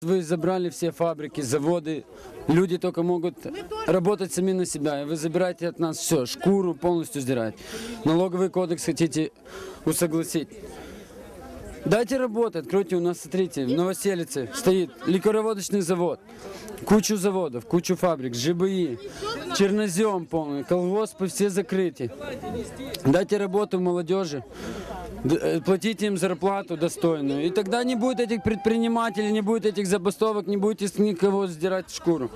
Вы забрали все фабрики, заводы. Люди только могут работать сами на себя. И вы забираете от нас все, шкуру полностью сдирать. Налоговый кодекс хотите усогласить. Дайте работать, откройте у нас, смотрите, в Новоселице стоит ликероводочный завод, кучу заводов, кучу фабрик, ЖБИ, чернозем полный, колгоспы все закрыты. Дайте работу молодежи, д- э, платите им зарплату достойную. И тогда не будет этих предпринимателей, не будет этих забастовок, не будете с никого сдирать шкуру.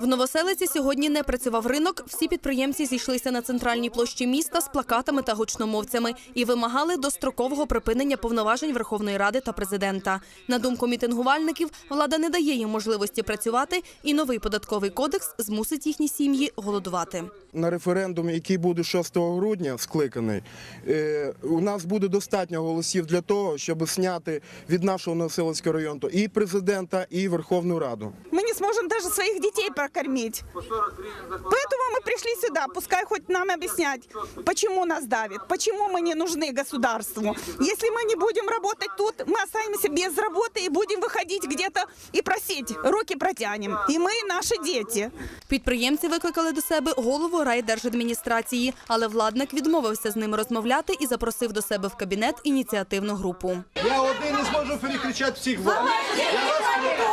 В Новоселиці сьогодні не працював ринок. Всі підприємці зійшлися на центральній площі міста з плакатами та гучномовцями і вимагали дострокового припинення повноважень Верховної Ради та президента. На думку мітингувальників, влада не дає їм можливості працювати, і новий податковий кодекс змусить їхні сім'ї голодувати. на референдум, який буде 6 грудня скликаний, е, у нас буде достатньо голосів для того, щоб зняти від нашого Новоселицького району і президента, і Верховну Раду. Мы не сможем даже своих детей прокормить. Поэтому мы пришли сюда, пускай хоть нам объяснять, почему нас давит, почему мы не нужны государству. Если мы не будем работать тут, мы останемся без работы и будем выходить где-то и просить, руки протянем. И мы, и наши дети. Підприємці викликали до себе голову райдержадміністрації, але владник відмовився з ними розмовляти і запросив до себе в кабінет ініціативну групу. Я один не зможу перекричати всіх вас. Я вас,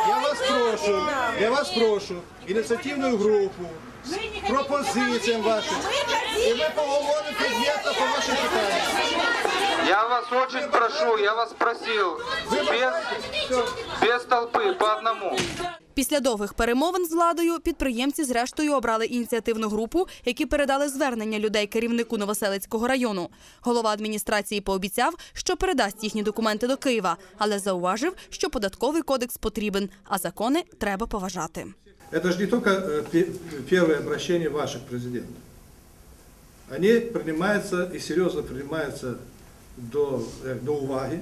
я вас прошу, я вас прошу, ініціативну групу, з пропозиціям вашим. І ми поговоримо предметно по вашим питанням. Я вас очень прошу, я вас просил, без, без толпы, по одному. Після довгих перемовин з владою підприємці зрештою обрали ініціативну групу, які передали звернення людей керівнику Новоселицького району. Голова адміністрації пообіцяв, що передасть їхні документи до Києва, але зауважив, що податковий кодекс потрібен, а закони треба поважати. Это же не только э, пе- первое обращение ваше к президенту. Они принимаются и серьезно принимаются до, е, до уваги,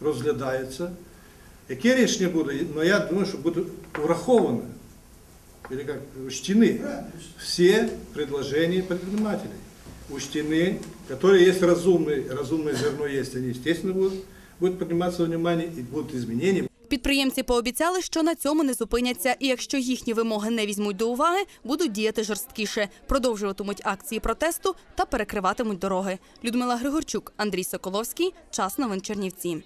розглядаються. Які рішення будуть, ну я думаю, що будуть враховані, или как, учтены все предложения предпринимателей. Учтены, которые есть разумные, разумное зерно есть, они, естественно, будут, будут приниматься во внимание и будут изменения. Підприємці пообіцяли, що на цьому не зупиняться, і якщо їхні вимоги не візьмуть до уваги, будуть діяти жорсткіше, продовжуватимуть акції протесту та перекриватимуть дороги. Людмила Григорчук, Андрій Соколовський. Час новин Чернівці.